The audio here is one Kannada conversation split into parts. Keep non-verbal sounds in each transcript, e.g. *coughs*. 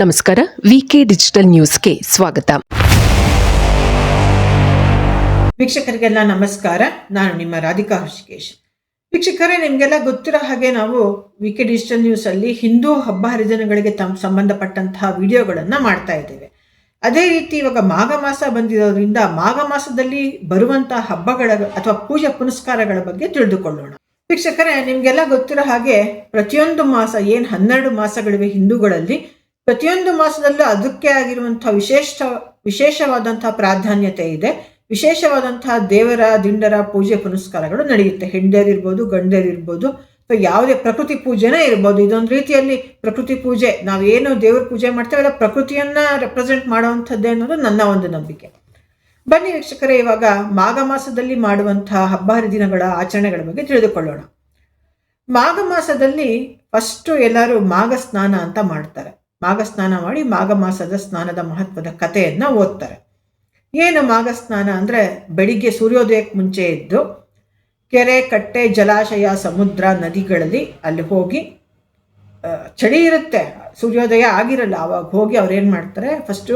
ನಮಸ್ಕಾರ, ವಿಕೆ ಡಿಜಿಟಲ್ ನ್ಯೂಸ್ಗೆ ಸ್ವಾಗತ. ವೀಕ್ಷಕರಿಗೆಲ್ಲ ನಮಸ್ಕಾರ, ನಾನು ನಿಮ್ಮ ರಾಧಿಕಾ ಹೃಷಿಕೇಶ್ ವೀಕ್ಷಕರೇ, ನಿಮಗೆಲ್ಲ ಗೊತ್ತಿರೋ ಹಾಗೆ ನಾವು ವಿಕೆ ಡಿಜಿಟಲ್ ನ್ಯೂಸ್ ಅಲ್ಲಿ ಹಿಂದೂ ಹಬ್ಬ ಹರಿದಿನಗಳಿಗೆ ತಮ್ಮ ಸಂಬಂಧಪಟ್ಟಂತಹ ವಿಡಿಯೋಗಳನ್ನ ಮಾಡ್ತಾ ಇದ್ದೇವೆ. ಅದೇ ರೀತಿ ಇವಾಗ ಮಾಘ ಮಾಸ ಬಂದಿರೋದ್ರಿಂದ ಮಾಘ ಮಾಸದಲ್ಲಿ ಬರುವಂತಹ ಹಬ್ಬಗಳ ಅಥವಾ ಪೂಜೆ ಪುನಸ್ಕಾರಗಳ ಬಗ್ಗೆ ತಿಳಿದುಕೊಳ್ಳೋಣ. ವೀಕ್ಷಕರೇ, ನಿಮಗೆಲ್ಲ ಗೊತ್ತಿರೋ ಹಾಗೆ ಪ್ರತಿಯೊಂದು ಮಾಸ, ಏನು ಹನ್ನೆರಡು ಮಾಸಗಳಿವೆ ಹಿಂದೂಗಳಲ್ಲಿ ಪ್ರತಿಯೊಂದು ಮಾಸದಲ್ಲೂ ಅದಕ್ಕೆ ಆಗಿರುವಂತಹ ವಿಶೇಷ, ವಿಶೇಷವಾದಂತಹ ಪ್ರಾಧಾನ್ಯತೆ ಇದೆ. ವಿಶೇಷವಾದಂತಹ ದೇವರ, ದಿಂಡರ ಪೂಜೆ ಪುನಸ್ಕಾರಗಳು ನಡೆಯುತ್ತೆ. ಹೆಂಡರಿರ್ಬೋದು ಗಂಡರಿರ್ಬೋದು ಅಥವಾ ಯಾವುದೇ ಪ್ರಕೃತಿ ಪೂಜೆನೇ ಇರ್ಬೋದು. ಇದೊಂದು ರೀತಿಯಲ್ಲಿ ಪ್ರಕೃತಿ ಪೂಜೆ ನಾವೇನು ದೇವ್ರ ಪೂಜೆ ಮಾಡ್ತೇವೆ ಅಲ್ಲ ಪ್ರಕೃತಿಯನ್ನ ರೆಪ್ರೆಸೆಂಟ್ ಮಾಡುವಂಥದ್ದೇ ಅನ್ನೋದು ನನ್ನ ಒಂದು ನಂಬಿಕೆ. ಬನ್ನಿ ವೀಕ್ಷಕರೇ, ಇವಾಗ ಮಾಘ ಮಾಸದಲ್ಲಿ ಮಾಡುವಂತಹ ಹಬ್ಬ ಹರಿದಿನಗಳ ಆಚರಣೆಗಳ ಬಗ್ಗೆ ತಿಳಿದುಕೊಳ್ಳೋಣ. ಮಾಘ ಮಾಸದಲ್ಲಿ ಫಸ್ಟು ಎಲ್ಲರೂ ಮಾಘ ಸ್ನಾನ ಅಂತ ಮಾಡ್ತಾರೆ. ಮಾಘ ಸ್ನಾನ ಮಾಡಿ ಮಾಘ ಮಾಸದ ಸ್ನಾನದ ಮಹತ್ವದ ಕಥೆಯನ್ನು ಓದ್ತಾರೆ. ಏನು ಮಾಘ ಸ್ನಾನ ಅಂದರೆ ಬೆಳಿಗ್ಗೆ ಸೂರ್ಯೋದಯಕ್ಕೆ ಮುಂಚೆ ಇದ್ದು ಕೆರೆ, ಕಟ್ಟೆ, ಜಲಾಶಯ, ಸಮುದ್ರ, ನದಿಗಳಲ್ಲಿ ಅಲ್ಲಿ ಹೋಗಿ ಚಳಿ ಇರುತ್ತೆ. ಸೂರ್ಯೋದಯ ಆಗಿರಲ್ಲ ಅವಾಗ ಹೋಗಿ ಅವ್ರೇನು ಮಾಡ್ತಾರೆ? ಫಸ್ಟು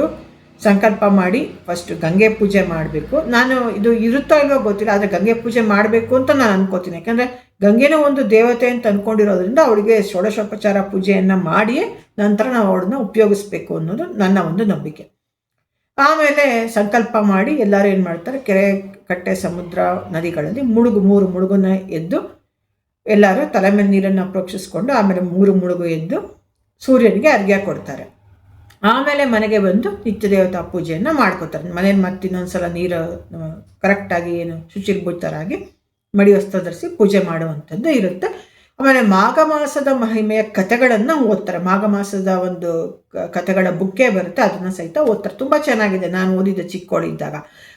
ಸಂಕಲ್ಪ ಮಾಡಿ ಫಸ್ಟ್ ಗಂಗೆ ಪೂಜೆ ಮಾಡಬೇಕು. ನಾನು ಇದು ಇರುತ್ತೋ ಇಲ್ವೋ ಗೊತ್ತಿಲ್ಲ, ಆದರೆ ಗಂಗೆ ಪೂಜೆ ಮಾಡಬೇಕು ಅಂತ ನಾನು ಅನ್ಕೋತೀನಿ. ಯಾಕಂದರೆ ಗಂಗೆನೂ ಒಂದು ದೇವತೆ ಅಂತ ಅಂದ್ಕೊಂಡಿರೋದ್ರಿಂದ ಅವಳಿಗೆ ಷೋಡಶೋಪಚಾರ ಪೂಜೆಯನ್ನು ಮಾಡಿಯೇ ನಂತರ ನಾವು ಅವಳನ್ನ ಉಪಯೋಗಿಸ್ಬೇಕು ಅನ್ನೋದು ನನ್ನ ಒಂದು ನಂಬಿಕೆ. ಆಮೇಲೆ ಸಂಕಲ್ಪ ಮಾಡಿ ಎಲ್ಲರೂ ಏನು ಮಾಡ್ತಾರೆ, ಕೆರೆ, ಕಟ್ಟೆ, ಸಮುದ್ರ, ನದಿಗಳಲ್ಲಿ ಮುಳುಗು, ಮೂರು ಮುಳುಗುನ ಎದ್ದು ಎಲ್ಲರೂ ತಲೆ ಮೇಲೆ ನೀರನ್ನು ಪ್ರೋಕ್ಷಿಸ್ಕೊಂಡು ಆಮೇಲೆ ಮೂರು ಮುಳುಗು ಎದ್ದು ಸೂರ್ಯನಿಗೆ ಅರ್ಘ್ಯ ಕೊಡ್ತಾರೆ. ಆಮೇಲೆ ಮನೆಗೆ ಬಂದು ನಿತ್ಯ ದೇವತಾ ಪೂಜೆಯನ್ನು ಮಾಡ್ಕೋತಾರೆ. ಮನೇಲಿ ಮತ್ತೆ ಇನ್ನೊಂದ್ಸಲ ನೀರು ಕರೆಕ್ಟಾಗಿ ಏನು ಶುಚಿರ್ಭೂತರಾಗಿ ಮಡಿ ವಸ್ತ್ರ ಧರಿಸಿ ಪೂಜೆ ಮಾಡುವಂಥದ್ದು ಇರುತ್ತೆ. ಆಮೇಲೆ ಮಾಘ ಮಾಸದ ಮಹಿಮೆಯ ಕಥೆಗಳನ್ನು ಓದ್ತಾರೆ. ಮಾಘ ಮಾಸದ ಒಂದು ಕಥೆಗಳ ಬುಕ್ಕೇ ಬರುತ್ತೆ. ಅದನ್ನು ಸಹಿತ ಓದ್ತಾರೆ. ತುಂಬ ಚೆನ್ನಾಗಿದೆ. ನಾನು ಓದಿದ್ದೆ ಚಿಕ್ಕವಳಿದ್ದಾಗ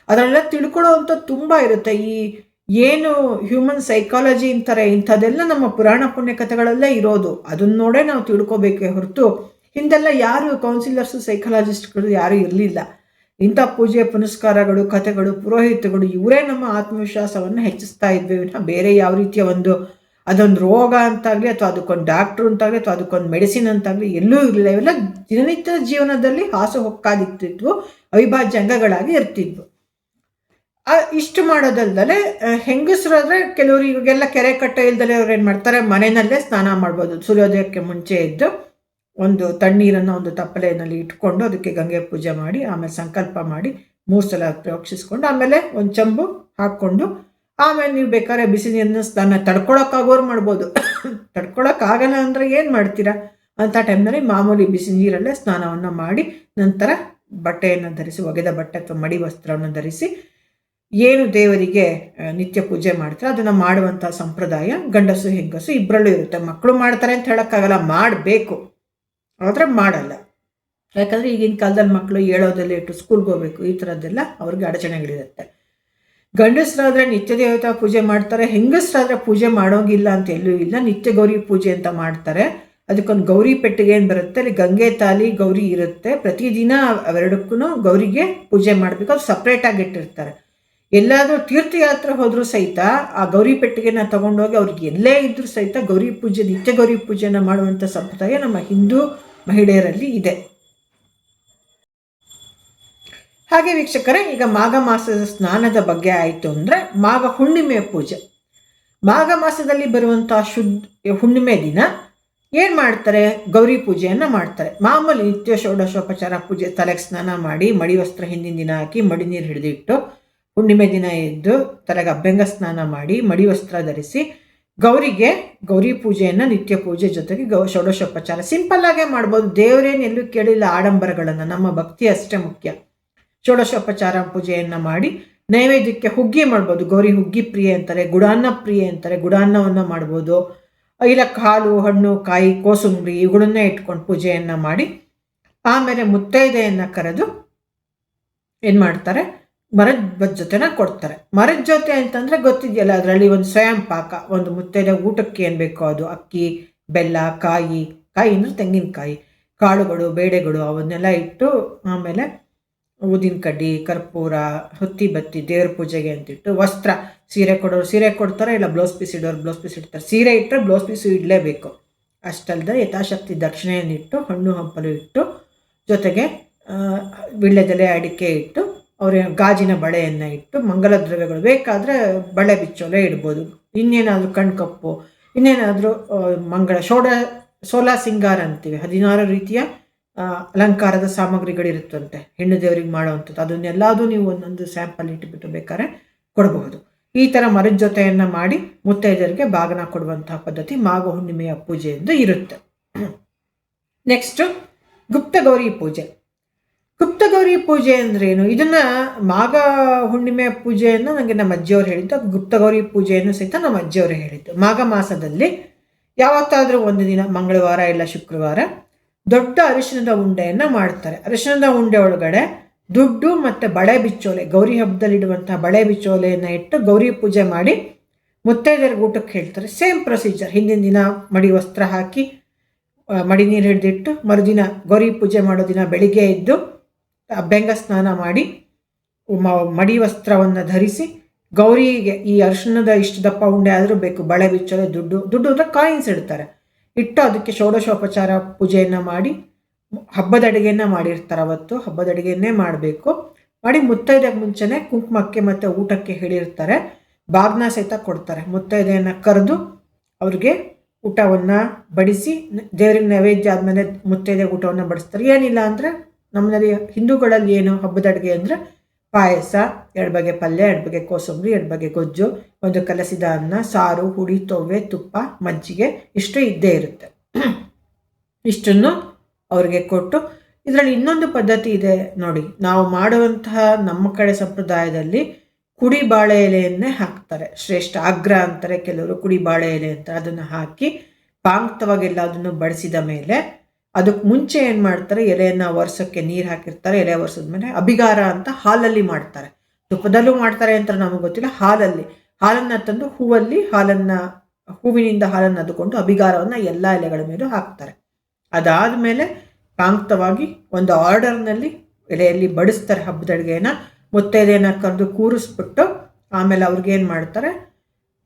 ತಿಳ್ಕೊಳ್ಳೋ ತಿಳ್ಕೊಳ್ಳೋವಂಥ ತುಂಬ ಇರುತ್ತೆ. ಈ ಏನು ಹ್ಯೂಮನ್ ಸೈಕಾಲಜಿ ಅಂತಾರೆ, ಇಂಥದ್ದೆಲ್ಲ ನಮ್ಮ ಪುರಾಣ ಪುಣ್ಯ ಕಥೆಗಳಲ್ಲೇ ಇರೋದು. ಅದನ್ನ ನೋಡೇ ನಾವು ತಿಳ್ಕೊಬೇಕೇ ಹೊರತು ಹಿಂದೆಲ್ಲ ಯಾರು ಕೌನ್ಸಿಲರ್ಸು ಸೈಕಾಲಜಿಸ್ಟ್ಗಳು ಯಾರೂ ಇರಲಿಲ್ಲ. ಇಂಥ ಪೂಜೆ ಪುನಸ್ಕಾರಗಳು, ಕಥೆಗಳು, ಪುರೋಹಿತಗಳು ಇವರೇ ನಮ್ಮ ಆತ್ಮವಿಶ್ವಾಸವನ್ನು ಹೆಚ್ಚಿಸ್ತಾ ಇದ್ವಿ. ಬೇರೆ ಯಾವ ರೀತಿಯ ಒಂದು ಅದೊಂದು ರೋಗ ಅಂತಾಗಲಿ ಅಥವಾ ಅದಕ್ಕೊಂದು ಡಾಕ್ಟ್ರು ಅಂತಾಗಲಿ ಅಥವಾ ಅದಕ್ಕೊಂದು ಮೆಡಿಸಿನ್ ಅಂತಾಗಲಿ ಎಲ್ಲೂ ಇರಲಿಲ್ಲ ಇವೆಲ್ಲ ದಿನನಿತ್ಯದ ಜೀವನದಲ್ಲಿ ಹಾಸು ಹೊಕ್ಕಾದಿತ್ತಿದ್ವು ಅವಿಭಾಜ್ಯ ಅಂಗಗಳಾಗಿ ಇರ್ತಿದ್ವು. ಇಷ್ಟು ಮಾಡೋದಲ್ದಲೆ ಹೆಂಗಸರಾದ್ರೆ ಕೆಲವರು ಇವಾಗೆಲ್ಲ ಕೆರೆ ಕಟ್ಟೆ ಇಲ್ದಲೆ ಅವ್ರು ಏನು ಮಾಡ್ತಾರೆ? ಮನೆಯಲ್ಲೇ ಸ್ನಾನ ಮಾಡ್ಬೋದು. ಸೂರ್ಯೋದಯಕ್ಕೆ ಮುಂಚೆ ಇದ್ದು ಒಂದು ತಣ್ಣೀರನ್ನು ಒಂದು ತಪ್ಪಲೆಯಲ್ಲಿ ಇಟ್ಕೊಂಡು ಅದಕ್ಕೆ ಗಂಗೆ ಪೂಜೆ ಮಾಡಿ, ಆಮೇಲೆ ಸಂಕಲ್ಪ ಮಾಡಿ ಮೂರು ಸಲ ಪ್ರೋಕ್ಷಿಸ್ಕೊಂಡು, ಆಮೇಲೆ ಒಂದು ಚಂಬು ಹಾಕ್ಕೊಂಡು ಆಮೇಲೆ ನೀವು ಬೇಕಾದ್ರೆ ಬಿಸಿ ನೀರಿನ ಸ್ನಾನ ತಡ್ಕೊಳಕ್ಕಾಗೋರು ಮಾಡ್ಬೋದು. *coughs* ತಡ್ಕೊಳಕ್ಕಾಗಲ್ಲ ಅಂದರೆ ಏನು ಮಾಡ್ತೀರಾ? ಅಂಥ ಟೈಮ್ನಲ್ಲಿ ಮಾಮೂಲಿ ಬಿಸಿ ನೀರಲ್ಲೇ ಸ್ನಾನವನ್ನು ಮಾಡಿ, ನಂತರ ಬಟ್ಟೆಯನ್ನು ಧರಿಸಿ, ಒಗೆದ ಬಟ್ಟೆ ಅಥವಾ ಮಡಿ ವಸ್ತ್ರವನ್ನು ಧರಿಸಿ, ಏನು ದೇವರಿಗೆ ನಿತ್ಯ ಪೂಜೆ ಮಾಡ್ತಾರೆ? ಅದನ್ನು ಮಾಡುವಂಥ ಸಂಪ್ರದಾಯ, ಗಂಡಸು, ಹೆಂಗಸು ಇಬ್ಬರಲ್ಲೂ ಇರುತ್ತೆ. ಮಕ್ಕಳು ಮಾಡ್ತಾರೆ ಅಂತ ಹೇಳೋಕ್ಕಾಗಲ್ಲ, ಮಾಡಬೇಕು. ಆದರೆ ಮಾಡಲ್ಲ. ಯಾಕಂದರೆ ಈಗಿನ ಕಾಲದಲ್ಲಿ ಮಕ್ಕಳು ಹೇಳೋದೆಲ್ಲ ಇಟ್ಟು ಸ್ಕೂಲ್ಗೆ ಹೋಗ್ಬೇಕು, ಈ ಥರದ್ದೆಲ್ಲ ಅವ್ರಿಗೆ ಅಡಚಣೆಗಳಿರುತ್ತೆ. ಗಂಡಸರಾದರೆ ನಿತ್ಯ ದೇವತಾ ಪೂಜೆ ಮಾಡ್ತಾರೆ, ಹೆಂಗಸರಾದರೆ ಪೂಜೆ ಮಾಡೋಂಗಿಲ್ಲ ಅಂತ ಎಲ್ಲೂ ಇಲ್ಲ. ನಿತ್ಯ ಗೌರಿ ಪೂಜೆ ಅಂತ ಮಾಡ್ತಾರೆ. ಅದಕ್ಕೊಂದು ಗೌರಿ ಪೆಟ್ಟಿಗೆ ಏನು ಬರುತ್ತೆ? ಅಲ್ಲಿ ಗಂಗೆ ತಾಲಿ ಗೌರಿ ಇರುತ್ತೆ. ಪ್ರತಿದಿನ ಅವೆರಡಕ್ಕೂ ಗೌರಿಗೆ ಪೂಜೆ ಮಾಡಬೇಕು. ಅದು ಸಪ್ರೇಟಾಗಿ ಇಟ್ಟಿರ್ತಾರೆ. ಎಲ್ಲಾದರೂ ತೀರ್ಥಯಾತ್ರೆ ಹೋದರೂ ಸಹಿತ ಆ ಗೌರಿ ಪೆಟ್ಟಿಗೆನ ತೊಗೊಂಡೋಗಿ ಅವ್ರಿಗೆ ಎಲ್ಲೇ ಇದ್ರೂ ಸಹಿತ ಗೌರಿ ಪೂಜೆ, ನಿತ್ಯ ಗೌರಿ ಪೂಜೆನ ಮಾಡುವಂಥ ಸಂಪ್ರದಾಯ ನಮ್ಮ ಹಿಂದೂ ಮಹಿಳೆಯರಲ್ಲಿ ಇದೆ. ಹಾಗೆ ವೀಕ್ಷಕರೇ, ಈಗ ಮಾಘ ಮಾಸದ ಸ್ನಾನದ ಬಗ್ಗೆ ಆಯಿತು ಅಂದರೆ ಮಾಘ ಹುಣ್ಣಿಮೆ ಪೂಜೆ. ಮಾಘ ಮಾಸದಲ್ಲಿ ಬರುವಂಥ ಶುದ್ಧ ಹುಣ್ಣಿಮೆ ದಿನ ಏನು ಮಾಡ್ತಾರೆ? ಗೌರಿ ಪೂಜೆಯನ್ನು ಮಾಡ್ತಾರೆ. ಮಾಮೂಲಿ ನಿತ್ಯ ಷೋಡಶೋಪಚಾರ ಪೂಜೆ, ತಲೆಗೆ ಸ್ನಾನ ಮಾಡಿ ಮಡಿ ವಸ್ತ್ರ ಹಿಂದಿನ ದಿನ ಹಾಕಿ ಮಡಿ ನೀರು ಹಿಡಿದಿಟ್ಟು ಹುಣ್ಣಿಮೆ ದಿನ ಎದ್ದು ತಲೆಗೆ ಅಭ್ಯಂಗ ಸ್ನಾನ ಮಾಡಿ ಮಡಿ ವಸ್ತ್ರ ಧರಿಸಿ ಗೌರಿಗೆ ಗೌರಿ ಪೂಜೆಯನ್ನು, ನಿತ್ಯ ಪೂಜೆ ಜೊತೆಗೆ ಗೌ, ಷೋಡಶೋಪಚಾರ ಸಿಂಪಲ್ ಆಗೇ ಮಾಡ್ಬೋದು. ದೇವರೇನು ಎಲ್ಲೂ ಕೇಳಿಲ್ಲ ಆಡಂಬರಗಳನ್ನು, ನಮ್ಮ ಭಕ್ತಿ ಅಷ್ಟೇ ಮುಖ್ಯ. ಷೋಡಶೋಪಚಾರ ಪೂಜೆಯನ್ನು ಮಾಡಿ ನೈವೇದ್ಯಕ್ಕೆ ಹುಗ್ಗಿ ಮಾಡ್ಬೋದು. ಗೌರಿ ಹುಗ್ಗಿ ಪ್ರಿಯೆ ಅಂತಾರೆ, ಗುಡಾನ್ನ ಪ್ರಿಯೆ ಅಂತಾರೆ, ಗುಡಾನ್ನವನ್ನು ಮಾಡ್ಬೋದು. ಇಲ್ಲ ಕಾಲು, ಹಣ್ಣು, ಕಾಯಿ, ಕೋಸುಂಬರಿ ಇವುಗಳನ್ನೇ ಇಟ್ಕೊಂಡು ಪೂಜೆಯನ್ನು ಮಾಡಿ ಆಮೇಲೆ ಮುತ್ತೈದೆಯನ್ನು ಕರೆದು ಏನು ಮಾಡ್ತಾರೆ? ಮರದ ಜೊತೆನ ಕೊಡ್ತಾರೆ. ಮರದ ಜೊತೆ ಅಂತಂದರೆ ಗೊತ್ತಿದೆಯಲ್ಲ, ಅದರಲ್ಲಿ ಒಂದು ಸ್ವಯಂ ಪಾಕ, ಒಂದು ಮುತ್ತೈದೆ ಊಟಕ್ಕೆ ಏನು ಬೇಕೋ ಅದು, ಅಕ್ಕಿ, ಬೆಲ್ಲ, ಕಾಯಿ ಕಾಯಿ ಅಂದರೆ ತೆಂಗಿನಕಾಯಿ, ಕಾಳುಗಳು ಬೇಡೆಗಳು ಅವನ್ನೆಲ್ಲ ಇಟ್ಟು ಆಮೇಲೆ ಊದಿನ ಕಡ್ಡಿ ಕರ್ಪೂರ ಹೊತ್ತಿ ಬತ್ತಿ ದೇವ್ರ ಪೂಜೆಗೆ ಅಂತಿಟ್ಟು ವಸ್ತ್ರ ಸೀರೆ ಕೊಡೋರು ಸೀರೆ ಕೊಡ್ತಾರೆ ಇಲ್ಲ ಬ್ಲೌಸ್ ಪೀಸ್ ಇಡೋರು ಬ್ಲೌಸ್ ಪೀಸ್ ಇಡ್ತಾರೆ. ಸೀರೆ ಇಟ್ಟರೆ ಬ್ಲೌಸ್ ಪೀಸ್ ಇಡಲೇಬೇಕು. ಅಷ್ಟಲ್ಲದೆ ಯಥಾಶಕ್ತಿ ದಕ್ಷಿಣೆಯನ್ನಿಟ್ಟು ಹಣ್ಣು ಹಂಪಲು ಇಟ್ಟು ಜೊತೆಗೆ ಆ, ವೀಳ್ಯದೆಲೆ ಅಡಿಕೆ ಇಟ್ಟು ಅವರ ಗಾಜಿನ ಬಳೆಯನ್ನು ಇಟ್ಟು ಮಂಗಲ ದ್ರವ್ಯಗಳು ಬೇಕಾದರೆ ಬಳೆ ಬಿಚ್ಚೋಲೆ ಇಡ್ಬೋದು. ಇನ್ನೇನಾದರೂ ಕಣ್ಕಪ್ಪು ಇನ್ನೇನಾದರೂ ಮಂಗಳ ಷೋಡ ಸೋಲಾ ಸಿಂಗಾರ ಅಂತೀವಿ ಹದಿನಾರು ರೀತಿಯ ಅಲಂಕಾರದ ಸಾಮಗ್ರಿಗಳಿರುತ್ತಂತೆ. ಹೆಣ್ಣು ದೇವರಿಗೆ ಮಾಡುವಂಥದ್ದು. ಅದನ್ನೆಲ್ಲದೂ ನೀವು ಒಂದೊಂದು ಸ್ಯಾಂಪಲ್ ಇಟ್ಟುಬಿಟ್ಟು ಬೇಕಾದ್ರೆ ಕೊಡಬಹುದು. ಈ ಥರ ಮರದ ಜೊತೆಯನ್ನು ಮಾಡಿ ಮುತ್ತೈದೆಯರಿಗೆ ಬಾಗನ ಕೊಡುವಂತಹ ಪದ್ಧತಿ ಮಾಘ ಹುಣ್ಣಿಮೆಯ ಪೂಜೆ ಎಂದು ಇರುತ್ತೆ ನೆಕ್ಸ್ಟು ಗುಪ್ತಗೌರಿ ಪೂಜೆ. ಗುಪ್ತಗೌರಿ ಪೂಜೆ ಅಂದ್ರೇನು? ಇದನ್ನ ಮಾಘ ಹುಣ್ಣಿಮೆ ಪೂಜೆಯನ್ನು ನನಗೆ ನಮ್ಮ ಅಜ್ಜಿಯವರು ಹೇಳಿದ್ದು ಗುಪ್ತಗೌರಿ ಪೂಜೆಯನ್ನು ಸಹಿತ ನಮ್ಮ ಅಜ್ಜಿಯವರು ಹೇಳಿದ್ದು. ಮಾಘ ಮಾಸದಲ್ಲಿ ಯಾವತ್ತಾದರೂ ಒಂದು ದಿನ, ಮಂಗಳವಾರ ಇಲ್ಲ ಶುಕ್ರವಾರ ದೊಡ್ಡ ಅರಿಶಿಣದ ಉಂಡೆಯನ್ನು ಮಾಡ್ತಾರೆ. ಅರಿಶಿಣದ ಉಂಡೆ ಒಳಗಡೆ ದುಡ್ಡು ಮತ್ತು ಬಳೆ ಬಿಚ್ಚೋಲೆ, ಗೌರಿ ಹಬ್ಬದಲ್ಲಿ ಇಡುವಂತಹ ಬಳೆ ಬಿಚ್ಚೋಲೆಯನ್ನು ಇಟ್ಟು ಗೌರಿ ಪೂಜೆ ಮಾಡಿ ಮುತ್ತೈದೆಯರಿಗೆ ಊಟಕ್ಕೆ ಹೇಳ್ತಾರೆ. ಸೇಮ್ ಪ್ರೊಸೀಜರ್ ಹಿಂದಿನ ದಿನ ಮಡಿ ವಸ್ತ್ರ ಹಾಕಿ ಮಡಿ ನೀರು ಹಿಡಿದಿಟ್ಟು ಮರುದಿನ ಗೌರಿ ಪೂಜೆ ಮಾಡೋ ದಿನ ಬೆಳಿಗ್ಗೆ ಎದ್ದು ಅಭ್ಯಂಗ ಸ್ನಾನ ಮಾಡಿ ಮಡಿ ವಸ್ತ್ರವನ್ನು ಧರಿಸಿ ಗೌರಿಗೆ ಈ ಅರಿಶಿಣದ ಇಷ್ಟು ದಪ್ಪ ಉಂಡೆ ಆದರೂ ಬೇಕು. ಬಳೆ ಬಿಚ್ಚೋಲೆ, ದುಡ್ಡು ದುಡ್ಡು ಅಂದರೆ ಕಾಯಿನ್ಸ್ ಇಡ್ತಾರೆ. ಇಟ್ಟು ಅದಕ್ಕೆ ಷೋಡಶೋಪಚಾರ ಪೂಜೆಯನ್ನು ಮಾಡಿ, ಹಬ್ಬದ ಅಡುಗೆಯನ್ನು ಮಾಡಿರ್ತಾರೆ ಅವತ್ತು. ಹಬ್ಬದ ಅಡುಗೆಯನ್ನೇ ಮಾಡಬೇಕು. ಮಾಡಿ ಮುತ್ತೈದೆಗೆ ಮುಂಚೆನೇ ಕುಂಕುಮಕ್ಕೆ ಮತ್ತು ಊಟಕ್ಕೆ ಹೇಳಿರ್ತಾರೆ. ಬಾಗ್ನ ಸಹಿತ ಕೊಡ್ತಾರೆ. ಮುತ್ತೈದೆಯನ್ನು ಕರೆದು ಅವ್ರಿಗೆ ಊಟವನ್ನು ಬಡಿಸಿ, ದೇವರಿಗೆ ನೈವೇದ್ಯ ಆದಮೇಲೆ ಮುತ್ತೈದೆ ಊಟವನ್ನು ಬಡಿಸ್ತಾರೆ. ಏನಿಲ್ಲ ಅಂದರೆ ನಮ್ಮಲ್ಲಿ ಹಿಂದೂಗಳಲ್ಲಿ ಏನು ಹಬ್ಬದ ಅಡುಗೆ ಅಂದರೆ ಪಾಯಸ, ಎರಡು ಬಗೆ ಪಲ್ಯ, ಎರಡು ಬಗೆ ಕೋಸಂಬರಿ, ಎರಡು ಬಗೆ ಗೊಜ್ಜು, ಒಂದು ಕಲಸಿದ ಅನ್ನ, ಸಾರು, ಹುಳಿ, ತೊವ್ವೆ, ತುಪ್ಪ, ಮಜ್ಜಿಗೆ, ಇಷ್ಟು ಇದ್ದೇ ಇರುತ್ತೆ. *clears throat* ಇಷ್ಟನ್ನು ಅವ್ರಿಗೆ ಕೊಟ್ಟು ಇದರಲ್ಲಿ ಇನ್ನೊಂದು ಪದ್ಧತಿ ಇದೆ ನೋಡಿ. ನಾವು ಮಾಡುವಂತಹ ನಮ್ಮ ಕಡೆ ಸಂಪ್ರದಾಯದಲ್ಲಿ ಕುಡಿ ಬಾಳೆ ಎಲೆಯನ್ನೇ ಹಾಕ್ತಾರೆ. ಶ್ರೇಷ್ಠ ಅಗ್ರ ಅಂತಾರೆ ಕೆಲವರು ಕುಡಿ ಬಾಳೆ ಎಲೆ ಅಂತ. ಅದನ್ನು ಹಾಕಿ ಪಾಂಕ್ತವಾಗೆಲ್ಲ ಅದನ್ನು ಬಡಿಸಿದ ಮೇಲೆ ಅದಕ್ಕೆ ಮುಂಚೆ ಏನು ಮಾಡ್ತಾರೆ, ಎಲೆಯನ್ನು ಒರೆಸೋಕ್ಕೆ ನೀರು ಹಾಕಿರ್ತಾರೆ, ಎಲೆ ಒರೆಸಿದ್ಮೇಲೆ ಅಭಿಗಾರ ಅಂತ ಹಾಲಲ್ಲಿ ಮಾಡ್ತಾರೆ. ತುಪ್ಪದಲ್ಲೂ ಮಾಡ್ತಾರೆ ಅಂತ ನಮಗೆ ಗೊತ್ತಿಲ್ಲ, ಹಾಲಲ್ಲಿ. ಹಾಲನ್ನು ತಂದು ಹೂವಲ್ಲಿ ಹಾಲನ್ನು, ಹೂವಿನಿಂದ ಹಾಲನ್ನು ಅದುಕೊಂಡು ಅಭಿಗಾರವನ್ನು ಎಲ್ಲ ಎಲೆಗಳ ಮೇಲೂ ಹಾಕ್ತಾರೆ. ಅದಾದ ಮೇಲೆ ಕಾಂಕ್ತವಾಗಿ ಒಂದು ಆರ್ಡರ್ನಲ್ಲಿ ಎಲೆಯಲ್ಲಿ ಬಡಿಸ್ತಾರೆ ಹಬ್ಬದ ಮುತ್ತೈದೆನ ಕರೆದು ಕೂರಿಸ್ಬಿಟ್ಟು ಆಮೇಲೆ ಅವ್ರಿಗೇನು ಮಾಡ್ತಾರೆ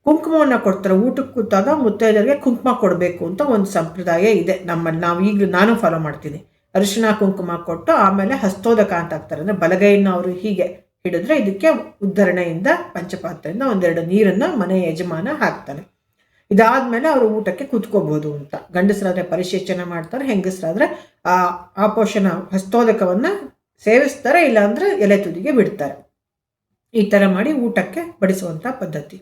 ಕುಂಕುಮವನ್ನು ಕೊಡ್ತಾರೆ, ಊಟಕ್ಕೆ ಕೂತಾಗ ಮುತ್ತೈದರಿಗೆ ಕುಂಕುಮ ಕೊಡಬೇಕು ಅಂತ ಒಂದು ಸಂಪ್ರದಾಯ ಇದೆ. ನಮ್ಮಲ್ಲಿ ನಾವು ಈಗಲೂ ನಾನು ಫಾಲೋ ಮಾಡ್ತೀನಿ. ಅರಿಶಿಣ ಕುಂಕುಮ ಕೊಟ್ಟು ಆಮೇಲೆ ಹಸ್ತೋದಕ ಅಂತ ಹಾಕ್ತಾರೆ. ಅಂದರೆ ಬಲಗೈಯನ್ನು ಅವರು ಹೀಗೆ ಹಿಡಿದ್ರೆ ಇದಕ್ಕೆ ಉದ್ಧರಣೆಯಿಂದ, ಪಂಚಪಾತ್ರೆಯಿಂದ ಒಂದೆರಡು ನೀರನ್ನು ಮನೆ ಯಜಮಾನ ಹಾಕ್ತಾನೆ. ಇದಾದಮೇಲೆ ಅವರು ಊಟಕ್ಕೆ ಕೂತ್ಕೋಬಹುದು ಅಂತ. ಗಂಡಸರಾದರೆ ಪರಿಶೇಚನೆ ಮಾಡ್ತಾರೆ, ಹೆಂಗಸರಾದರೆ ಆ ಆ ಹಸ್ತೋದಕವನ್ನು ಹಸ್ತೋದಕವನ್ನ ಸೇವಿಸ್ತಾರೆ, ಇಲ್ಲಾಂದರೆ ಎಲೆ ತುದಿಗೆ ಬಿಡ್ತಾರೆ. ಈ ಥರ ಮಾಡಿ ಊಟಕ್ಕೆ ಬಡಿಸುವಂಥ ಪದ್ಧತಿ.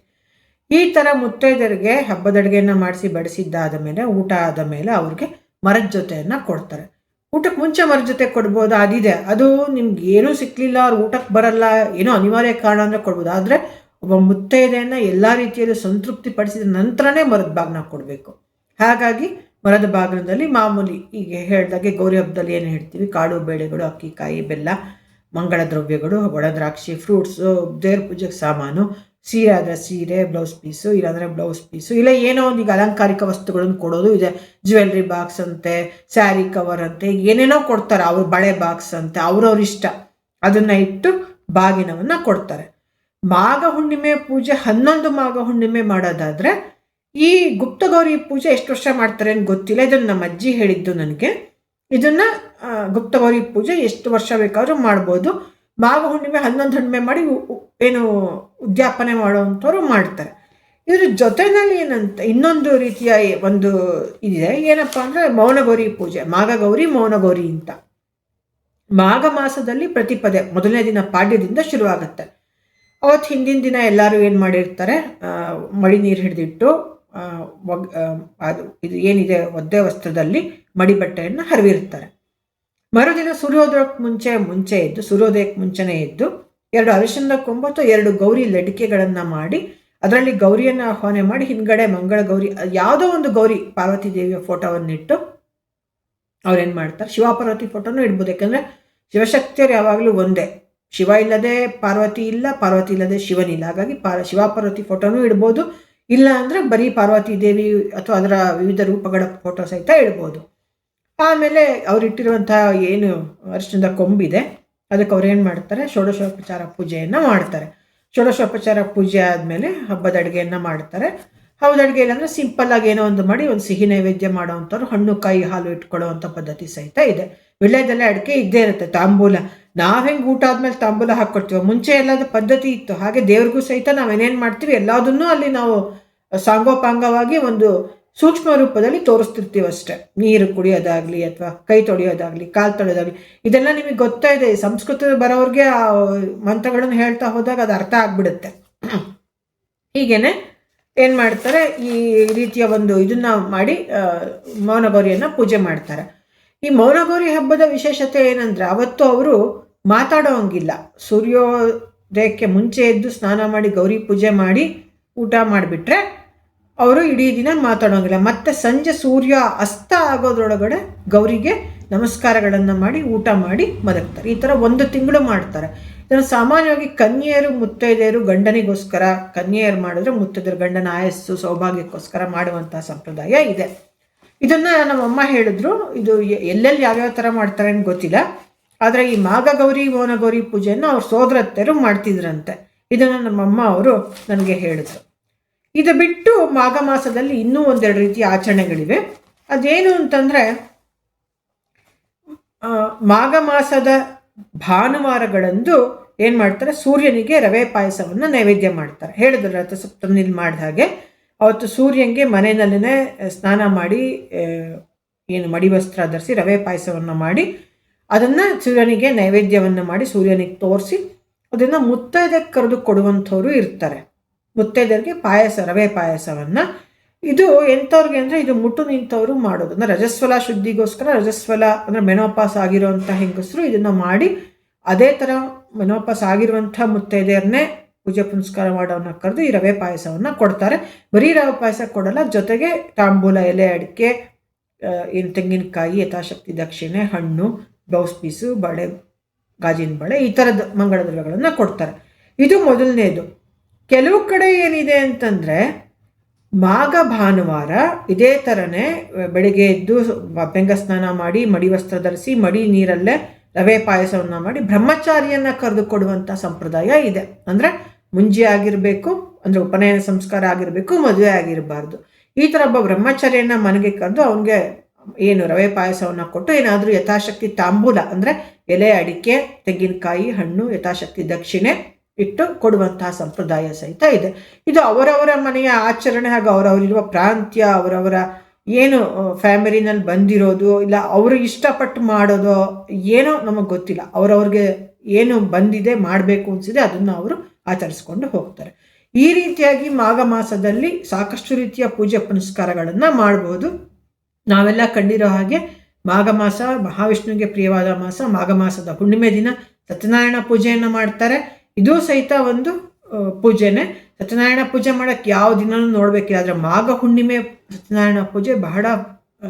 ಈ ಥರ ಮುತ್ತೈದರಿಗೆ ಹಬ್ಬದ ಮಾಡಿಸಿ ಬಡಿಸಿದ್ದಾದ ಮೇಲೆ, ಊಟ ಆದ ಮೇಲೆ ಅವ್ರಿಗೆ ಮರದ ಜೊತೆಯನ್ನು ಕೊಡ್ತಾರೆ. ಊಟಕ್ಕೆ ಮುಂಚೆ ಮರದ ಜೊತೆ ಕೊಡ್ಬೋದು, ಅದಿದೆ. ಅದು ನಿಮ್ಗೆ ಏನೂ ಸಿಕ್ಕಲಿಲ್ಲ ಅವ್ರು ಊಟಕ್ಕೆ ಬರಲ್ಲ, ಏನೋ ಅನಿವಾರ್ಯ ಕಾರಣ ಅಂದರೆ ಕೊಡ್ಬೋದು. ಆದರೆ ಒಬ್ಬ ಮುತ್ತೈದೆಯನ್ನು ಎಲ್ಲ ರೀತಿಯಲ್ಲೂ ಸಂತೃಪ್ತಿ ಪಡಿಸಿದ ನಂತರನೇ ಮರದ ಬಾಗ್ನ ಕೊಡಬೇಕು. ಹಾಗಾಗಿ ಮರದ ಬಾಗ್ನದಲ್ಲಿ ಮಾಮೂಲಿ ಈಗ ಹೇಳ್ದಾಗೆ ಗೌರಿ ಹಬ್ಬದಲ್ಲಿ ಏನು ಹೇಳ್ತೀವಿ? ಕಾಳು, ಬೇಳೆಗಳು ಅಕ್ಕಿ ಕಾಯಿ ಬೆಲ್ಲ, ಮಂಗಳ ದ್ರವ್ಯಗಳು ಒಣ ದ್ರಾಕ್ಷಿ ಫ್ರೂಟ್ಸು ದೇವ್ರ ಪೂಜೆಗೆ ಸಾಮಾನು ಸೀರೆ ಆದರೆ ಸೀರೆ ಬ್ಲೌಸ್ ಪೀಸು ಇಲ್ಲಾಂದರೆ ಬ್ಲೌಸ್ ಪೀಸು ಇಲ್ಲ ಏನೋ ಒಂದು ಈಗ ಅಲಂಕಾರಿಕ ವಸ್ತುಗಳನ್ನು ಕೊಡೋದು, ಇದೆ ಜ್ಯುವೆಲ್ರಿ ಬಾಕ್ಸ್ ಅಂತೆ ಸ್ಯಾರಿ ಕವರ್ ಅಂತೆ ಏನೇನೋ ಕೊಡ್ತಾರೆ, ಅವ್ರ ಬಳೆ ಬಾಕ್ಸ್ ಅಂತೆ, ಅವ್ರವ್ರ ಇಷ್ಟ, ಅದನ್ನು ಇಟ್ಟು ಬಾಗಿನವನ್ನು ಕೊಡ್ತಾರೆ. ಮಾಘ ಹುಣ್ಣಿಮೆ ಪೂಜೆ, ಹನ್ನೊಂದು ಮಾಘ ಹುಣ್ಣಿಮೆ ಮಾಡೋದಾದ್ರೆ, ಈ ಗುಪ್ತಗೌರಿ ಪೂಜೆ ಎಷ್ಟು ವರ್ಷ ಮಾಡ್ತಾರೆ ಅಂತ ಗೊತ್ತಿಲ್ಲ, ಇದನ್ನು ನಮ್ಮ ಅಜ್ಜಿ ಹೇಳಿದ್ದು ನನಗೆ. ಇದನ್ನ ಗುಪ್ತಗೌರಿ ಪೂಜೆ ಎಷ್ಟು ವರ್ಷ ಬೇಕಾದರೂ ಮಾಡ್ಬೋದು. ಮಾಘ ಹುಣ್ಣಿಮೆ ಹನ್ನೊಂದು ಹುಣ್ಣಿಮೆ ಮಾಡಿ ಏನು ಉದ್ಯಾಪನೆ ಮಾಡುವಂಥವ್ರು ಮಾಡ್ತಾರೆ. ಇದ್ರ ಜೊತೆನಲ್ಲಿ ಏನಂತ, ಇನ್ನೊಂದು ರೀತಿಯ ಒಂದು ಇದೆ, ಏನಪ್ಪ ಅಂದರೆ ಮೌನಗೌರಿ ಪೂಜೆ, ಮಾಘಗೌರಿ, ಮೌನಗೌರಿ ಅಂತ. ಮಾಘ ಮಾಸದಲ್ಲಿ ಪ್ರತಿಪದೆ, ಮೊದಲನೇ ದಿನ ಪಾಡ್ಯದಿಂದ ಶುರುವಾಗುತ್ತೆ. ಅವತ್ತು ಹಿಂದಿನ ದಿನ ಎಲ್ಲರೂ ಏನು ಮಾಡಿರ್ತಾರೆ ಮಡಿ ನೀರು ಹಿಡಿದಿಟ್ಟು ಅದು, ಇದು ಏನಿದೆ ಒದ್ದೆ ವಸ್ತ್ರದಲ್ಲಿ ಮಡಿ ಬಟ್ಟೆಯನ್ನು ಹರಿವಿರ್ತಾರೆ. ಮರುದಿನ ಸೂರ್ಯೋದಯಕ್ಕೆ ಮುಂಚೆ ಮುಂಚೆ ಎದ್ದು ಸೂರ್ಯೋದಯಕ್ಕೆ ಮುಂಚೆನೇ ಎದ್ದು ಎರಡು ಅರಿಶಿನದ ಕೊಂಬತ್ತು ಎರಡು ಗೌರಿ ಲಡಿಕೆಗಳನ್ನು ಮಾಡಿ, ಅದರಲ್ಲಿ ಗೌರಿಯನ್ನು ಆಹ್ವಾನ ಮಾಡಿ, ಹಿಂದ್ಗಡೆ ಮಂಗಳ ಗೌರಿ, ಯಾವುದೋ ಒಂದು ಗೌರಿ ಪಾರ್ವತಿ ದೇವಿಯ ಫೋಟೋವನ್ನಿಟ್ಟು ಅವ್ರೇನು ಮಾಡ್ತಾರೆ? ಶಿವಪಾರ್ವತಿ ಫೋಟೋನು ಇಡ್ಬೋದು. ಯಾಕಂದರೆ ಶಿವಶಕ್ತಿಯರು ಯಾವಾಗಲೂ ಒಂದೇ. ಶಿವ ಇಲ್ಲದೆ ಪಾರ್ವತಿ ಇಲ್ಲ, ಪಾರ್ವತಿ ಇಲ್ಲದೆ ಶಿವನಿಲ್ಲ. ಹಾಗಾಗಿ ಪಾರ್ ಶಿವಪಾರ್ವತಿ ಫೋಟೋನು ಇಡ್ಬೋದು. ಇಲ್ಲ ಅಂದರೆ ಬರೀ ಪಾರ್ವತಿ ದೇವಿ ಅಥವಾ ಅದರ ವಿವಿಧ ರೂಪಗಳ ಫೋಟೋ ಸಹಿತ ಇಡ್ಬೋದು. ಆಮೇಲೆ ಅವ್ರು ಇಟ್ಟಿರುವಂತಹ ಏನು ಅರಿಶಿಣದ ಕೊಂಬಿದೆ, ಅದಕ್ಕೆ ಅವ್ರು ಏನು ಮಾಡ್ತಾರೆ? ಷೋಡಶೋಪಚಾರ ಪೂಜೆಯನ್ನು ಮಾಡ್ತಾರೆ. ಷೋಡಶೋಪಚಾರ ಪೂಜೆ ಆದಮೇಲೆ ಹಬ್ಬದ ಅಡುಗೆಯನ್ನು ಮಾಡ್ತಾರೆ. ಹಬ್ಬದ ಅಡುಗೆ ಇಲ್ಲಾಂದರೆ ಸಿಂಪಲ್ಲಾಗಿ ಏನೋ ಒಂದು ಮಾಡಿ, ಒಂದು ಸಿಹಿ ನೈವೇದ್ಯ ಮಾಡೋವಂಥವ್ರು, ಹಣ್ಣು, ಕಾಯಿ, ಹಾಲು ಇಟ್ಕೊಳ್ಳೋವಂಥ ಪದ್ಧತಿ ಸಹಿತ ಇದೆ. ವಿಳ್ಯದೆಲೆ ಅಡಿಕೆ ಇದ್ದೇ ಇರುತ್ತೆ, ತಾಂಬೂಲ. ನಾವ್ ಹೆಂಗೆ ಊಟ ಆದ್ಮೇಲೆ ತಾಂಬೂಲ ಹಾಕ್ಕೊಡ್ತೀವಿ ಮುಂಚೆ ಎಲ್ಲದ ಪದ್ಧತಿ ಇತ್ತು. ಹಾಗೆ ದೇವ್ರಿಗೂ ಸಹಿತ ನಾವೇನೇನ್ ಮಾಡ್ತೀವಿ ಎಲ್ಲದನ್ನೂ ಅಲ್ಲಿ ನಾವು ಸಾಂಗೋಪಾಂಗವಾಗಿ ಒಂದು ಸೂಕ್ಷ್ಮ ರೂಪದಲ್ಲಿ ತೋರಿಸ್ತಿರ್ತೀವಿ ಅಷ್ಟೇ. ನೀರು ಕುಡಿಯೋದಾಗ್ಲಿ ಅಥವಾ ಕೈ ತೊಳೆಯೋದಾಗ್ಲಿ, ಕಾಲು ತೊಳೆಯೋದಾಗ್ಲಿ, ಇದೆಲ್ಲ ನಿಮಗೆ ಗೊತ್ತಾ ಇದೆ. ಸಂಸ್ಕೃತ ಬರೋರಿಗೆ ಆ ಮಂತ್ರಗಳನ್ನು ಹೇಳ್ತಾ ಹೋದಾಗ ಅದು ಅರ್ಥ ಆಗ್ಬಿಡುತ್ತೆ. ಹೀಗೇನೆ ಏನು ಮಾಡ್ತಾರೆ? ಈ ರೀತಿಯ ಒಂದು ಇದನ್ನ ಮಾಡಿ ಮೌನಗೌರಿಯನ್ನು ಪೂಜೆ ಮಾಡ್ತಾರೆ. ಈ ಮೌನಗೌರಿ ಹಬ್ಬದ ವಿಶೇಷತೆ ಏನಂದರೆ, ಅವತ್ತು ಅವರು ಮಾತಾಡೋ ಹಂಗಿಲ್ಲ ಸೂರ್ಯೋದಯಕ್ಕೆ ಮುಂಚೆ ಎದ್ದು ಸ್ನಾನ ಮಾಡಿ ಗೌರಿ ಪೂಜೆ ಮಾಡಿ ಊಟ ಮಾಡಿಬಿಟ್ರೆ ಅವರು ಇಡೀ ದಿನ ಮಾತಾಡೋಂಗಿಲ್ಲ. ಮತ್ತೆ ಸಂಜೆ ಸೂರ್ಯ ಅಸ್ತ ಆಗೋದ್ರೊಳಗಡೆ ಗೌರಿಗೆ ನಮಸ್ಕಾರಗಳನ್ನು ಮಾಡಿ, ಊಟ ಮಾಡಿ ಮಲಗ್ತಾರೆ. ಈ ಥರ ಒಂದು ತಿಂಗಳು ಮಾಡ್ತಾರೆ. ಇದನ್ನು ಸಾಮಾನ್ಯವಾಗಿ ಕನ್ಯೆಯರು, ಮುತ್ತೈದೆಯರು ಗಂಡನಿಗೋಸ್ಕರ, ಕನ್ಯೆಯರು ಮಾಡಿದ್ರೆ ಮುತ್ತೈದೆಯರು ಗಂಡನ ಆಯಸ್ಸು, ಸೌಭಾಗ್ಯಕ್ಕೋಸ್ಕರ ಮಾಡುವಂಥ ಸಂಪ್ರದಾಯ ಇದೆ. ಇದನ್ನ ನಮ್ಮಮ್ಮ ಹೇಳಿದ್ರು. ಇದು ಎಲ್ಲೆಲ್ಲಿ ಯಾವ್ಯಾವ ಥರ ಮಾಡ್ತಾರೆ ಅಂತ ಗೊತ್ತಿಲ್ಲ. ಆದರೆ ಈ ಮಾಘಗೌರಿ ಮೌನಗೌರಿ ಪೂಜೆಯನ್ನು ಅವ್ರ ಸೋದರತ್ತೆಯರು ಮಾಡ್ತಿದ್ರಂತೆ. ಇದನ್ನು ನಮ್ಮಮ್ಮ ಅವರು ನನಗೆ ಹೇಳಿದ್ರು. ಇದು ಬಿಟ್ಟು ಮಾಘ ಮಾಸದಲ್ಲಿ ಇನ್ನೂ ಒಂದೆರಡು ರೀತಿಯ ಆಚರಣೆಗಳಿವೆ. ಅದೇನು ಅಂತಂದ್ರೆ ಮಾಘ ಮಾಸದ ಭಾನುವಾರಗಳಂದು ಏನು ಮಾಡ್ತಾರೆ? ಸೂರ್ಯನಿಗೆ ರವೆ ಪಾಯಸವನ್ನ ನೈವೇದ್ಯ ಮಾಡ್ತಾರೆ. ಹೇಳಿದ್ರು ರಥಸಪ್ತಮಿಲಿ ಮಾಡಿದ ಹಾಗೆ. ಅವತ್ತು ಸೂರ್ಯನಿಗೆ ಮನೆಯಲ್ಲೇ ಸ್ನಾನ ಮಾಡಿ ಏನು ಮಡಿ ವಸ್ತ್ರ ಧರಿಸಿ ರವೆ ಪಾಯಸವನ್ನು ಮಾಡಿ, ಅದನ್ನ ಸೂರ್ಯನಿಗೆ ನೈವೇದ್ಯವನ್ನು ಮಾಡಿ ಸೂರ್ಯನಿಗೆ ತೋರಿಸಿ, ಅದನ್ನ ಮುತ್ತೈದೆ ಕರೆದು ಕೊಡುವಂಥವ್ರು ಇರ್ತಾರೆ. ಮುತ್ತೈದರಿಗೆ ಪಾಯಸ, ರವೆ ಪಾಯಸವನ್ನ. ಇದು ಎಂಥವ್ರಿಗೆ ಅಂದ್ರೆ ಇದು ಮುಟ್ಟು ನಿಂತವರು ಮಾಡೋದು. ಅಂದ್ರೆ ರಜಸ್ವಲ ಶುದ್ಧಿಗೋಸ್ಕರ ರಜಸ್ವಲ ಅಂದ್ರೆ ಮೆನೋಪಾಸ್ ಆಗಿರುವಂಥ ಹೆಂಗಸರು ಇದನ್ನ ಮಾಡಿ ಅದೇ ಥರ ಮೆನೋಪಾಸ್ ಆಗಿರುವಂಥ ಮುತ್ತೈದೆಯರನ್ನೇ ಪೂಜೆ ಪುನಸ್ಕಾರ ಮಾಡೋನ್ನ ಕರೆದು ಈ ರವೆ ಪಾಯಸವನ್ನ ಕೊಡ್ತಾರೆ. ಬರೀ ರವೆ ಪಾಯಸ ಕೊಡಲ್ಲ, ಜೊತೆಗೆ ತಾಂಬೂಲ ಎಲೆ, ಅಡಿಕೆ ಏನು ತೆಂಗಿನಕಾಯಿ, ಯಥಾಶಕ್ತಿ ದಕ್ಷಿಣೆ, ಹಣ್ಣು, ಬ್ಲೌಸ್ ಪೀಸು, ಬಳೆ, ಗಾಜಿನ ಬಳೆ ಈ ಥರದ ಮಂಗಳ ದ್ರವ್ಯಗಳನ್ನು ಕೊಡ್ತಾರೆ. ಇದು ಮೊದಲನೇದು. ಕೆಲವು ಕಡೆ ಏನಿದೆ ಅಂತಂದರೆ ಮಾಘ ಭಾನುವಾರ ಇದೇ ಥರನೇ ಬೆಳಿಗ್ಗೆ ಎದ್ದು ಬೆಂಗ ಸ್ನಾನ ಮಾಡಿ, ಮಡಿ ವಸ್ತ್ರ ಧರಿಸಿ, ಮಡಿ ನೀರಲ್ಲೇ ರವೆ ಪಾಯಸವನ್ನು ಮಾಡಿ ಬ್ರಹ್ಮಚಾರಿಯನ್ನು ಕರೆದು ಕೊಡುವಂಥ ಸಂಪ್ರದಾಯ ಇದೆ. ಅಂದರೆ ಮುಂಜಿ ಆಗಿರಬೇಕು, ಅಂದರೆ ಉಪನಯನ ಸಂಸ್ಕಾರ ಆಗಿರಬೇಕು, ಮದುವೆ ಆಗಿರಬಾರ್ದು. ಈ ಥರ ಒಬ್ಬ ಬ್ರಹ್ಮಚಾರಿಯನ್ನ ಮನೆಗೆ ಕರೆದು ಅವನಿಗೆ ಏನು ರವೆ ಪಾಯಸವನ್ನು ಕೊಟ್ಟು ಏನಾದರೂ ಯಥಾಶಕ್ತಿ ತಾಂಬೂಲ, ಅಂದರೆ ಎಲೆ, ಅಡಿಕೆ, ತೆಂಗಿನಕಾಯಿ, ಹಣ್ಣು, ಯಥಾಶಕ್ತಿ ದಕ್ಷಿಣೆ ಇಟ್ಟು ಕೊಡುವಂತಹ ಸಂಪ್ರದಾಯ ಸಹಿತ ಇದೆ. ಇದು ಅವರವರ ಮನೆಯ ಆಚರಣೆ ಹಾಗೂ ಅವರವರಿರುವ ಪ್ರಾಂತ್ಯ, ಅವರವರ ಏನು ಫ್ಯಾಮಿಲಿನಲ್ಲಿ ಬಂದಿರೋದು, ಇಲ್ಲ ಅವರು ಇಷ್ಟಪಟ್ಟು ಮಾಡೋದು ಏನೋ ನಮಗೆ ಗೊತ್ತಿಲ್ಲ. ಅವರವ್ರಿಗೆ ಏನು ಬಂದಿದೆ, ಮಾಡಬೇಕು ಅನಿಸಿದೆ ಅದನ್ನು ಅವರು ಆಚರಿಸ್ಕೊಂಡು ಹೋಗ್ತಾರೆ. ಈ ರೀತಿಯಾಗಿ ಮಾಘ ಮಾಸದಲ್ಲಿ ಸಾಕಷ್ಟು ರೀತಿಯ ಪೂಜೆ ಪುನಸ್ಕಾರಗಳನ್ನು ಮಾಡಬಹುದು ನಾವೆಲ್ಲ ಕಂಡಿರೋ ಹಾಗೆ ಮಾಘ ಮಾಸ ಮಹಾವಿಷ್ಣುವಿಗೆ ಪ್ರಿಯವಾದ ಮಾಸ ಮಾಘ ಮಾಸದ ಹುಣ್ಣಿಮೆ ದಿನ ಸತ್ಯನಾರಾಯಣ ಪೂಜೆಯನ್ನು ಮಾಡ್ತಾರೆ. ಇದು ಸಹಿತ ಒಂದು ಪೂಜೆನೆ. ಸತ್ಯನಾರಾಯಣ ಪೂಜೆ ಮಾಡಕ್ಕೆ ಯಾವ ದಿನನೂ ನೋಡ್ಬೇಕಿಲ್ಲ. ಆದ್ರೆ ಮಾಘ ಹುಣ್ಣಿಮೆ ಸತ್ಯನಾರಾಯಣ ಪೂಜೆ ಬಹಳ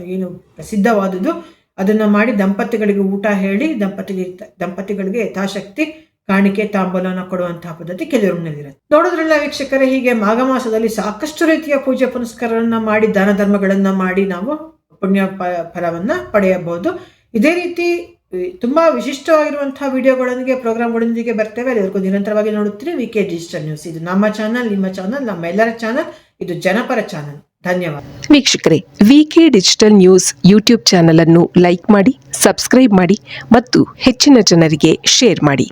ಏನು ಪ್ರಸಿದ್ಧವಾದುದು ಅದನ್ನ ಮಾಡಿ ದಂಪತಿಗಳಿಗೆ ಊಟ ಹೇಳಿ ದಂಪತಿಗೆ ದಂಪತಿಗಳಿಗೆ ಯಥಾಶಕ್ತಿ, ಕಾಣಿಕೆ, ತಾಂಬೂಲನ ಕೊಡುವಂತಹ ಪದ್ಧತಿ ಕೆಲವರಿನಲ್ಲಿರುತ್ತೆ ನೋಡೋದ್ರಲ್ಲ ವೀಕ್ಷಕರೇ, ಹೀಗೆ ಮಾಘ ಮಾಸದಲ್ಲಿ ಸಾಕಷ್ಟು ರೀತಿಯ ಪೂಜೆ ಪುನಸ್ಕಾರಗಳನ್ನ ಮಾಡಿ, ದಾನ ಧರ್ಮಗಳನ್ನ ಮಾಡಿ ನಾವು ಪುಣ್ಯ ಫಲವನ್ನ ಪಡೆಯಬಹುದು. ಇದೇ ರೀತಿ ತುಂಬಾ ವಿಶಿಷ್ಟವಾಗಿರುವಂಥ ವಿಡಿಯೋಗಳೊಂದಿಗೆ, ಪ್ರೋಗ್ರಾಮ್ಗಳೊಂದಿಗೆ ಬರ್ತೇವೆ. ಅದಕ್ಕೂ ನಿರಂತರವಾಗಿ ನೋಡುತ್ತೀರಿ. V K digital news. ಇದು ನಮ್ಮ ಚಾನಲ್, ನಿಮ್ಮ ಚಾನಲ್ ನಮ್ಮೆಲ್ಲರ ಚಾನಲ್. ಇದು ಜನಪರ ಚಾನಲ್. ಧನ್ಯವಾದ. ವೀಕ್ಷಕರೇ V K digital news YouTube channel ಅನ್ನು ಲೈಕ್ ಮಾಡಿ, ಸಬ್ಸ್ಕ್ರೈಬ್ ಮಾಡಿ ಮತ್ತು ಹೆಚ್ಚಿನ ಜನರಿಗೆ ಶೇರ್ ಮಾಡಿ.